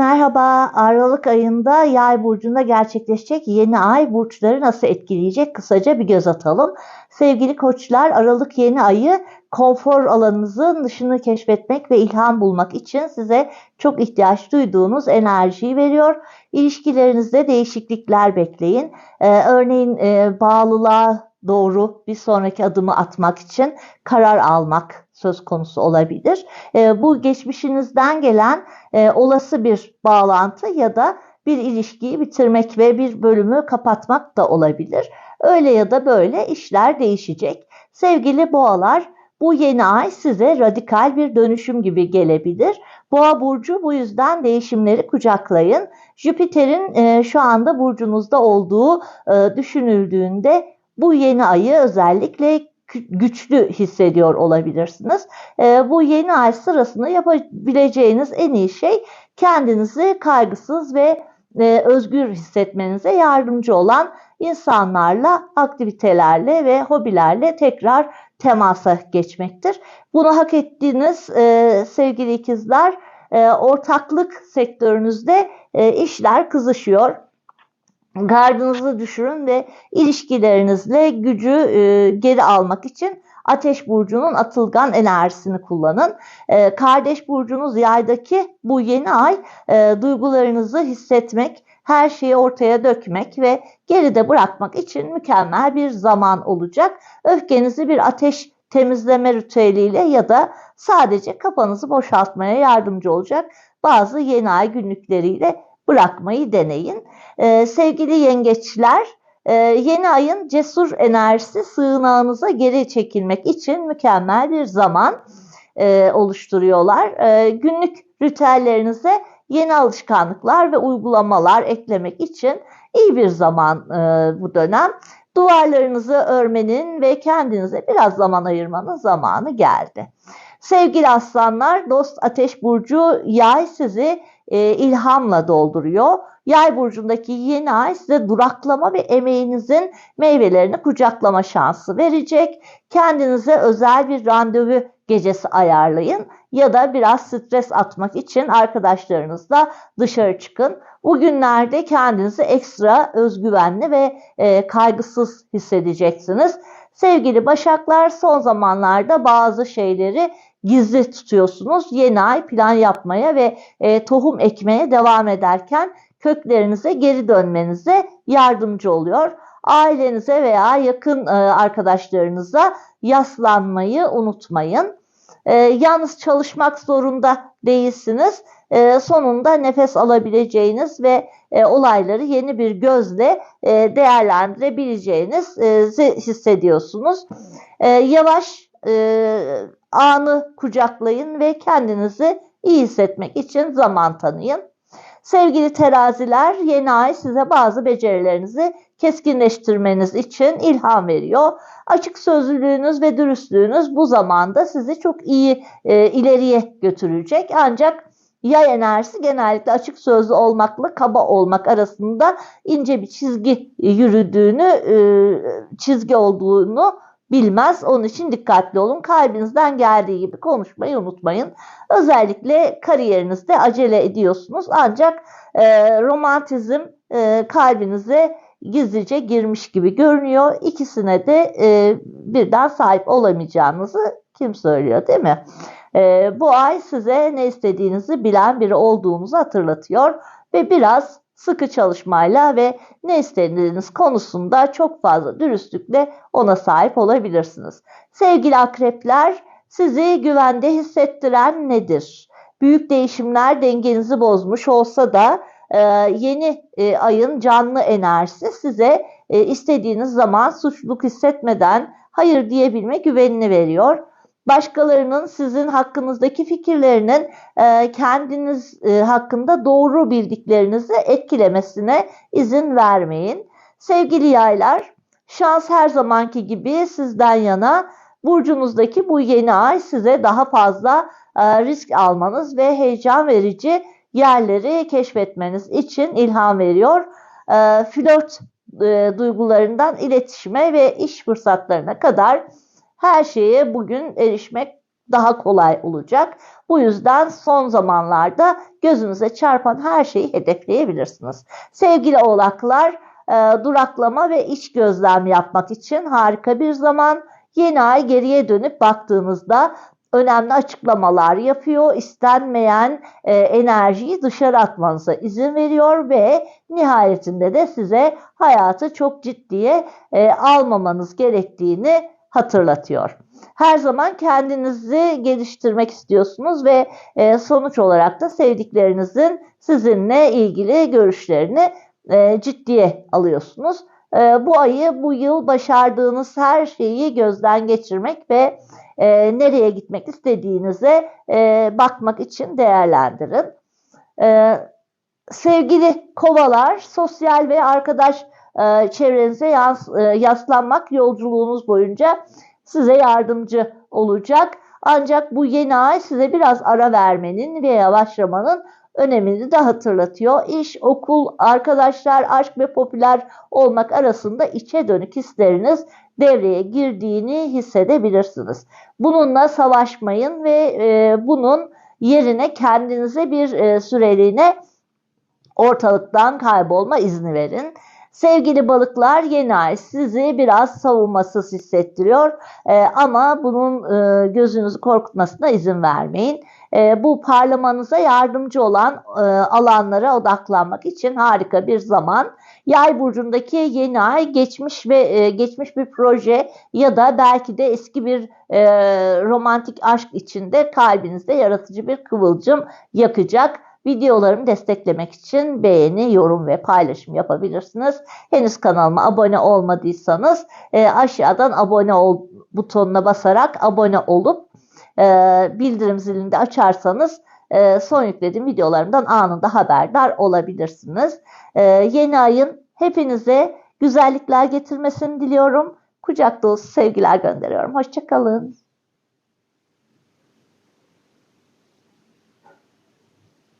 Merhaba, Aralık ayında Yay burcunda gerçekleşecek yeni ay burçları nasıl etkileyecek? Kısaca bir göz atalım. Sevgili koçlar, Aralık yeni ayı konfor alanınızın dışını keşfetmek ve ilham bulmak için size çok ihtiyaç duyduğunuz enerjiyi veriyor. İlişkilerinizde değişiklikler bekleyin. Ee, örneğin e, bağlılığa doğru bir sonraki adımı atmak için karar almak söz konusu olabilir. E, bu geçmişinizden gelen e, olası bir bağlantı ya da bir ilişkiyi bitirmek ve bir bölümü kapatmak da olabilir. Öyle ya da böyle işler değişecek. Sevgili boğalar, bu yeni ay size radikal bir dönüşüm gibi gelebilir. Boğa burcu bu yüzden değişimleri kucaklayın. Jüpiter'in e, şu anda burcunuzda olduğu e, düşünüldüğünde bu yeni ayı özellikle güçlü hissediyor olabilirsiniz. E, bu yeni ay sırasında yapabileceğiniz en iyi şey kendinizi kaygısız ve e, özgür hissetmenize yardımcı olan insanlarla, aktivitelerle ve hobilerle tekrar temasa geçmektir. Bunu hak ettiğiniz e, sevgili ikizler e, ortaklık sektörünüzde işler kızışıyor gardınızı düşürün ve ilişkilerinizle gücü e, geri almak için Ateş burcunun atılgan enerjisini kullanın. E, kardeş burcunuz yaydaki bu yeni ay e, duygularınızı hissetmek, her şeyi ortaya dökmek ve geride bırakmak için mükemmel bir zaman olacak. Öfkenizi bir ateş temizleme ritüeliyle ya da sadece kafanızı boşaltmaya yardımcı olacak bazı yeni ay günlükleriyle bırakmayı deneyin. Ee, sevgili yengeçler, e, yeni ayın cesur enerjisi sığınağınıza geri çekilmek için mükemmel bir zaman e, oluşturuyorlar. E, günlük ritüellerinize yeni alışkanlıklar ve uygulamalar eklemek için iyi bir zaman e, bu dönem. Duvarlarınızı örmenin ve kendinize biraz zaman ayırmanın zamanı geldi. Sevgili aslanlar, dost ateş burcu yay sizi e, ilhamla dolduruyor. Yay burcundaki yeni ay size duraklama ve emeğinizin meyvelerini kucaklama şansı verecek. Kendinize özel bir randevu gecesi ayarlayın ya da biraz stres atmak için arkadaşlarınızla dışarı çıkın. Bugünlerde kendinizi ekstra özgüvenli ve e, kaygısız hissedeceksiniz. Sevgili Başaklar son zamanlarda bazı şeyleri gizli tutuyorsunuz. Yeni ay plan yapmaya ve e, tohum ekmeye devam ederken köklerinize geri dönmenize yardımcı oluyor. Ailenize veya yakın e, arkadaşlarınıza yaslanmayı unutmayın. E, yalnız çalışmak zorunda değilsiniz. E, sonunda nefes alabileceğiniz ve e, olayları yeni bir gözle e, değerlendirebileceğiniz e, hissediyorsunuz. E, yavaş e, anı kucaklayın ve kendinizi iyi hissetmek için zaman tanıyın. Sevgili teraziler, yeni ay size bazı becerilerinizi keskinleştirmeniz için ilham veriyor. Açık sözlülüğünüz ve dürüstlüğünüz bu zamanda sizi çok iyi e, ileriye götürecek. Ancak yay enerjisi genellikle açık sözlü olmakla kaba olmak arasında ince bir çizgi yürüdüğünü, e, çizgi olduğunu bilmez. Onun için dikkatli olun. Kalbinizden geldiği gibi konuşmayı unutmayın. Özellikle kariyerinizde acele ediyorsunuz. Ancak e, romantizm e, kalbinize gizlice girmiş gibi görünüyor. İkisine de e, birden sahip olamayacağınızı kim söylüyor değil mi? E, bu ay size ne istediğinizi bilen biri olduğunuzu hatırlatıyor ve biraz sıkı çalışmayla ve ne istediğiniz konusunda çok fazla dürüstlükle ona sahip olabilirsiniz. Sevgili akrepler, sizi güvende hissettiren nedir? Büyük değişimler dengenizi bozmuş olsa da e, yeni e, ayın canlı enerjisi size e, istediğiniz zaman suçluluk hissetmeden hayır diyebilme güvenini veriyor başkalarının sizin hakkınızdaki fikirlerinin e, kendiniz e, hakkında doğru bildiklerinizi etkilemesine izin vermeyin. Sevgili yaylar, şans her zamanki gibi sizden yana. Burcunuzdaki bu yeni ay size daha fazla e, risk almanız ve heyecan verici yerleri keşfetmeniz için ilham veriyor. E, flört e, duygularından iletişime ve iş fırsatlarına kadar her şeye bugün erişmek daha kolay olacak. Bu yüzden son zamanlarda gözünüze çarpan her şeyi hedefleyebilirsiniz. Sevgili oğlaklar, e, duraklama ve iç gözlem yapmak için harika bir zaman. Yeni ay geriye dönüp baktığınızda önemli açıklamalar yapıyor. İstenmeyen e, enerjiyi dışarı atmanıza izin veriyor ve nihayetinde de size hayatı çok ciddiye e, almamanız gerektiğini hatırlatıyor. Her zaman kendinizi geliştirmek istiyorsunuz ve e, sonuç olarak da sevdiklerinizin sizinle ilgili görüşlerini e, ciddiye alıyorsunuz. E, bu ayı bu yıl başardığınız her şeyi gözden geçirmek ve nereye gitmek istediğinize bakmak için değerlendirin. Sevgili kovalar, sosyal ve arkadaş e, çevrenize yas, e, yaslanmak yolculuğunuz boyunca size yardımcı olacak. Ancak bu yeni ay size biraz ara vermenin ve yavaşlamanın önemini de hatırlatıyor. İş, okul, arkadaşlar, aşk ve popüler olmak arasında içe dönük hisleriniz devreye girdiğini hissedebilirsiniz. Bununla savaşmayın ve e, bunun yerine kendinize bir e, süreliğine ortalıktan kaybolma izni verin. Sevgili balıklar yeni ay sizi biraz savunmasız hissettiriyor e, ama bunun e, gözünüzü korkutmasına izin vermeyin. E, bu parlamanıza yardımcı olan e, alanlara odaklanmak için harika bir zaman. Yay burcundaki yeni ay geçmiş ve e, geçmiş bir proje ya da belki de eski bir e, romantik aşk içinde kalbinizde yaratıcı bir kıvılcım yakacak. Videolarımı desteklemek için beğeni, yorum ve paylaşım yapabilirsiniz. Henüz kanalıma abone olmadıysanız e, aşağıdan abone ol butonuna basarak abone olup e, bildirim zilini de açarsanız e, son yüklediğim videolarımdan anında haberdar olabilirsiniz. E, yeni ayın hepinize güzellikler getirmesini diliyorum. Kucak dolusu sevgiler gönderiyorum. Hoşçakalın.